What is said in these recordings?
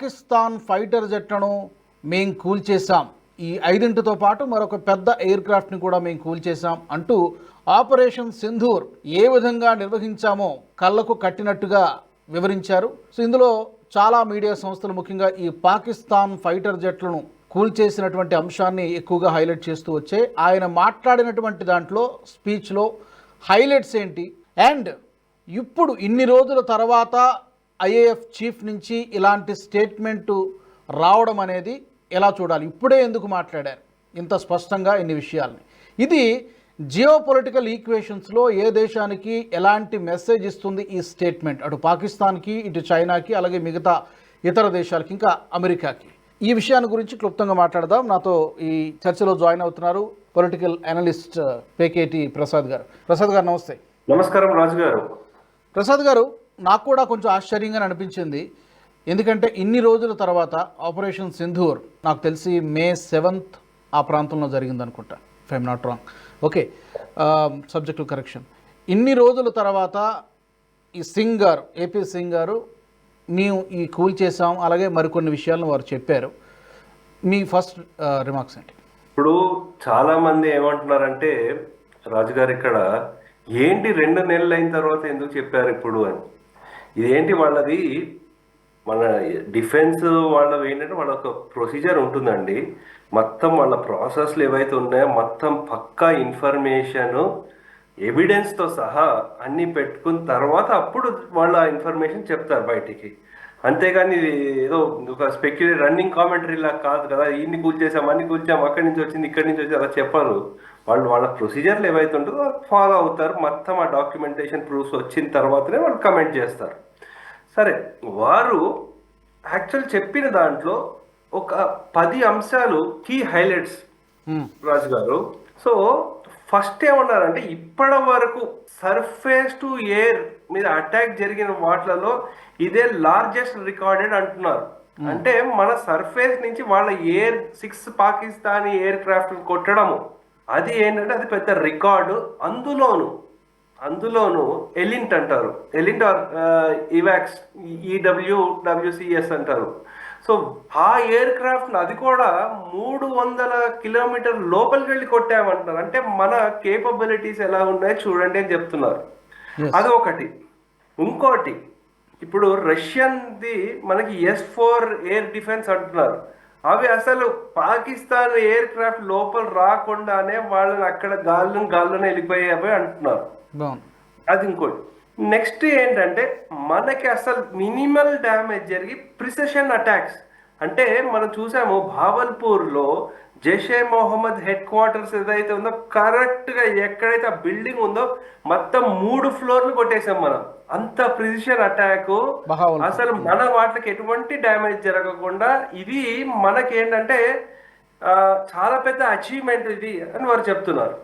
Pakistan fighter జెట్లను మేము కూల్చేశాం ఈ ఐదింటితో పాటు మరొక పెద్ద ఎయిర్ క్రాఫ్ట్ని కూడా మేము కూల్చేశాం అంటూ ఆపరేషన్ సింధూర్ ఏ విధంగా నిర్వహించామో కళ్ళకు కట్టినట్టుగా వివరించారు. సో ఇందులో చాలా మీడియా సంస్థలు ముఖ్యంగా ఈ పాకిస్తాన్ ఫైటర్ జెట్లను కూల్చేసినటువంటి అంశాన్ని ఎక్కువగా హైలైట్ చేస్తూ వచ్చాయి. ఆయన మాట్లాడినటువంటి దాంట్లో స్పీచ్లో హైలైట్స్ ఏంటి? అండ్ ఇప్పుడు ఇన్ని రోజుల తర్వాత ఐఏఎఫ్ చీఫ్ నుంచి ఇలాంటి స్టేట్మెంటు రావడం అనేది ఎలా చూడాలి? ఇప్పుడే ఎందుకు మాట్లాడారు? ఇంత స్పష్టంగా ఇన్ని విషయాల్ని. ఇది జియో పొలిటికల్ ఈక్వేషన్స్లో ఏ దేశానికి ఎలాంటి మెసేజ్ ఇస్తుంది ఈ స్టేట్మెంట్? అటు పాకిస్తాన్కి ఇటు చైనాకి అలాగే మిగతా ఇతర దేశాలకి ఇంకా అమెరికాకి. ఈ విషయాన్ని గురించి క్లుప్తంగా మాట్లాడదాం. నాతో ఈ చర్చలో జాయిన్ అవుతున్నారు పొలిటికల్ అనలిస్ట్ పేకేటి ప్రసాద్ గారు. ప్రసాద్ గారు నమస్తే. నమస్కారం రాజు గారు ప్రసాద్ గారు నాకు కూడా కొంచెం ఆశ్చర్యంగా అనిపించింది. ఎందుకంటే ఇన్ని రోజుల తర్వాత ఆపరేషన్ సింధూర్ నాకు తెలిసి మే సెవెంత్ ఆ ప్రాంతంలో జరిగింది అనుకుంటా if not wrong okay subject correction ఇన్ని రోజుల తర్వాత ఈ సింగ్ గారు ఏపీ సింగ్ గారు మేము ఈ కూల్ చేసాం అలాగే మరికొన్ని విషయాలను వారు చెప్పారు. మీ ఫస్ట్ uh, రిమార్క్స్ ఏంటి? ఇప్పుడు చాలామంది ఏమంటున్నారంటే రాజుగారు ఇక్కడ ఏంటి రెండు నెలలు అయిన తర్వాత ఎందుకు చెప్పారు ఇప్పుడు? అని. ఇదేంటి వాళ్ళది? మన డిఫెన్స్ వాళ్ళవి ఏంటంటే వాళ్ళ ఒక ప్రొసీజర్ ఉంటుందండి. మొత్తం వాళ్ళ ప్రాసెస్లు ఏవైతే ఉన్నాయో మొత్తం పక్కా ఇన్ఫర్మేషన్ ఎవిడెన్స్తో సహా అన్నీ పెట్టుకున్న తర్వాత అప్పుడు వాళ్ళ ఇన్ఫర్మేషన్ చెప్తారు బయటికి. అంతేగాని ఇది ఏదో ఒక స్పెక్యులర్ రన్నింగ్ కామెంటరీ లా కాదు కదా ఇన్ని కూల్చేసాం అన్ని కూల్చాం అక్కడి నుంచి వచ్చింది ఇక్కడి నుంచి వచ్చి అలా చెప్పరు. వాళ్ళు వాళ్ళ ప్రొసీజర్లు ఏవైతే ఉంటుందో ఫాలో అవుతారు. మొత్తం ఆ డాక్యుమెంటేషన్ ప్రూఫ్స్ వచ్చిన తర్వాతనే వాళ్ళు కమెంట్ చేస్తారు. సరే వారు యాక్చువల్ చెప్పిన దాంట్లో ఒక పది అంశాలు కీ హైలైట్స్. రాజు గారు సో ఫస్ట్ ఏమన్నారంటే ఇప్పటి వరకు సర్ఫేస్ టు ఎయిర్ మీద అటాక్ జరిగిన వాటిలలో ఇదే లార్జెస్ట్ రికార్డెడ్ అంటున్నారు. అంటే మన సర్ఫేస్ నుంచి వాళ్ళ air six Pakistani aircraft కొట్టడము. అది ఏంటంటే అది పెద్ద రికార్డు. అందులోను అందులోను ఎలింట్ అంటారు. ఎలింట్ ఆర్ ఇవాక్స్ ఈడబ్ల్యూ డబ్ల్యూసిఎస్ అంటారు. సో ఆ ఎయిర్ క్రాఫ్ట్ అది కూడా మూడు వందల కిలోమీటర్ లోపలికి వెళ్ళి కొట్టామంటున్నారు. అంటే మన కేపబిలిటీస్ ఎలా ఉన్నాయో చూడండి అని చెప్తున్నారు. అది ఒకటి. ఇంకోటి ఇప్పుడు రష్యన్ది మనకి ఎస్ ఫోర్ ఎయిర్ డిఫెన్స్ అంటున్నారు. అవి అసలు పాకిస్తాన్ ఎయిర్ క్రాఫ్ట్ లోపల రాకుండానే వాళ్ళని అక్కడ గాల్లో గాల్లోనే వెళ్ళిపోయాయి అంటున్నారు. అది ఇంకోటి. నెక్స్ట్ ఏంటంటే మనకి అసలు మినిమల్ డ్యామేజ్ జరిగి ప్రిసెషన్ అటాక్స్. అంటే మనం చూసాము భావల్పూర్లో జైషే మొహమ్మద్ హెడ్ క్వార్టర్స్ ఏదైతే ఉందో కరెక్ట్గా ఎక్కడైతే ఆ బిల్డింగ్ ఉందో మొత్తం మూడు ఫ్లోర్లు కొట్టేసాం మనం. అంత ప్రిసిషన్ అటాక్. అసలు మన వాటికి ఎటువంటి డ్యామేజ్ జరగకుండా ఇది మనకి ఏంటంటే ఆ, చాలా పెద్ద అచీవ్మెంట్ ఇది అని వారు చెప్తున్నారు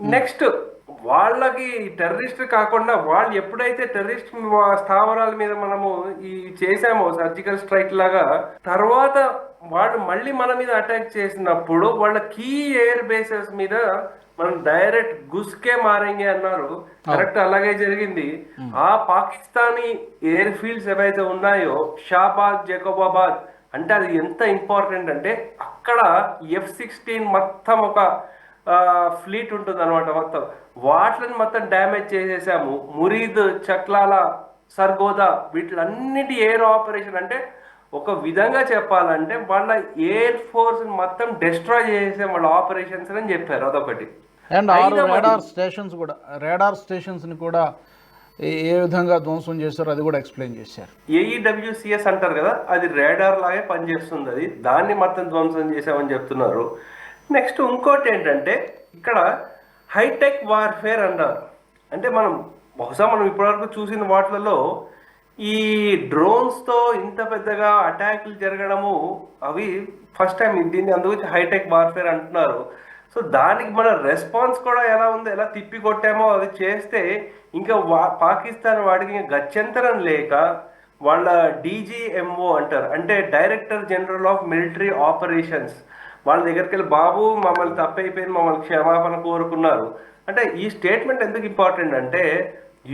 నెక్స్ట్ వాళ్ళకి టెర్రరిస్ట్ కాకుండా వాళ్ళు ఎప్పుడైతే టెర్రరిస్ట్ స్థావరాల మీద మనము ఈ చేసామో సర్జికల్ స్ట్రైక్ లాగా తర్వాత వాళ్ళు మళ్ళీ మన మీద అటాక్ చేసినప్పుడు వాళ్ళ కీ ఎయిర్ బేసెస్ మీద మనం డైరెక్ట్ గుస్కే మారంగి అన్నారు. కరెక్ట్ అలాగే జరిగింది. ఆ పాకిస్తానీ ఎయిర్ ఫీల్డ్స్ ఏవైతే ఉన్నాయో షాబాద్ జకోబాబాద్ అంటే అది ఎంత ఇంపార్టెంట్ అంటే అక్కడ ఎఫ్ సిక్స్టీన్ మొత్తం ఒక ఫ్లీట్ ఉంటుంది అనమాట మొత్తం. వాటిని మొత్తం డ్యామేజ్ చేసేసాము. మురీద్ చక్లాల సర్గోదా వీటిలన్నిటి ఎయిర్ ఆపరేషన్ అంటే ఒక విధంగా చెప్పాలంటే వాళ్ళ ఎయిర్ ఫోర్స్ మొత్తం డిస్ట్రాయ్ చేసే వాళ్ళ ఆపరేషన్స్ అని చెప్పారు అదొకటి. అండ్ రేడార్ స్టేషన్స్ కూడా రేడార్ స్టేషన్స్ని కూడా ఏ- ఏ విధంగా ధ్వంసం చేశారో అది కూడా ఎక్స్ప్లెయిన్ చేశారు. ఏఈడబ్ల్యూసిఎస్ అంటారు కదా అది రేడార్ లాగే పనిచేస్తుంది. అది దాన్ని మొత్తం ధ్వంసం చేసామని చెప్తున్నారు. నెక్స్ట్ ఇంకోటి ఏంటంటే ఇక్కడ హైటెక్ వార్ఫేర్ అంటారు అంటే మనం బహుశా మనం ఇప్పటివరకు చూసిన వాటిలలో ఈ డ్రోన్స్తో ఇంత పెద్దగా అటాక్లు జరగడము అవి ఫస్ట్ టైం దీన్ని అందుకు హైటెక్ వార్ఫేర్ అంటున్నారు. సో దానికి మన రెస్పాన్స్ కూడా ఎలా ఉందో ఎలా తిప్పి కొట్టామో అది చేస్తే ఇంకా వా పాకిస్తాన్ వాడికి ఇంకా గత్యంతరం లేక వాళ్ళ డీజీఎంఓ అంటారు. అంటే director general of military operations. వాళ్ళ దగ్గరికి వెళ్ళి బాబు మమ్మల్ని తప్పైపోయింది మమ్మల్ని క్షమాపణ కోరుకున్నారు. అంటే ఈ స్టేట్మెంట్ ఎందుకు ఇంపార్టెంట్ అంటే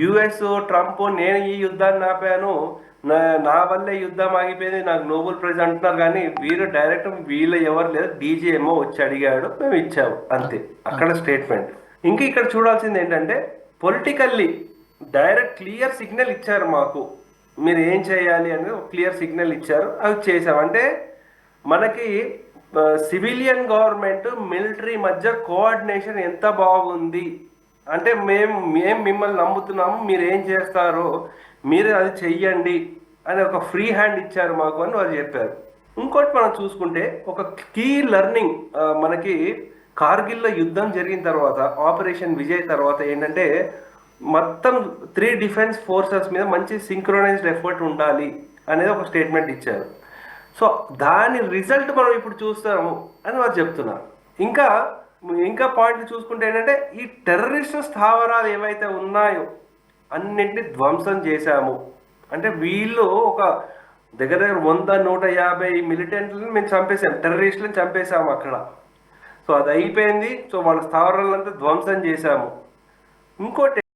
యుఎస్ ట్రంప్ నేను ఈ యుద్ధాన్ని ఆపాను నా నా వల్లే యుద్ధం ఆగిపోయింది నాకు నోబెల్ ప్రైజ్ అంటున్నారు కానీ వీరు డైరెక్ట్ వీళ్ళు ఎవరు లేదు డీజీఎంఓ వచ్చి అడిగాడు మేము ఇచ్చాము అంతే అక్కడ స్టేట్మెంట్. ఇంకా ఇక్కడ చూడాల్సింది ఏంటంటే పొలిటికల్లీ డైరెక్ట్ క్లియర్ సిగ్నల్ ఇచ్చారు మాకు మీరు ఏం చేయాలి అనేది క్లియర్ సిగ్నల్ ఇచ్చారు అవి చేసాం అంటే మనకి సివిలియన్ గవర్నమెంట్ మిలిటరీ మధ్య కోఆర్డినేషన్ ఎంత బాగుంది? అంటే మేము మేము మిమ్మల్ని నమ్ముతున్నాము మీరు ఏం చేస్తారో మీరు అది చెయ్యండి అని ఒక ఫ్రీ హ్యాండ్ ఇచ్చారు మాకు అని వారు చెప్పారు. ఇంకోటి మనం చూసుకుంటే ఒక కీ లెర్నింగ్ మనకి కార్గిల్లో యుద్ధం జరిగిన తర్వాత ఆపరేషన్ విజయ్ తర్వాత ఏంటంటే మొత్తం త్రీ డిఫెన్స్ ఫోర్సెస్ మీద మంచి సింక్రోనైజ్డ్ ఎఫర్ట్ ఉండాలి అనేది ఒక స్టేట్మెంట్ ఇచ్చారు. సో దాని రిజల్ట్ మనం ఇప్పుడు చూస్తాము అని వారు చెప్తున్నారు. ఇంకా ఇంకా పాయింట్లు చూసుకుంటే ఏంటంటే ఈ టెర్రరిస్ట్ స్థావరాలు ఏవైతే ఉన్నాయో అన్నింటినీ ధ్వంసం చేశాము. అంటే వీళ్ళు ఒక దగ్గర దగ్గర వంద నూట యాభై మిలిటెంట్లను మేము చంపేసాం టెర్రరిస్టులను చంపేశాము అక్కడ. సో అది అయిపోయింది. సో వాళ్ళ స్థావరాలంతా ధ్వంసం చేశాము. ఇంకోటి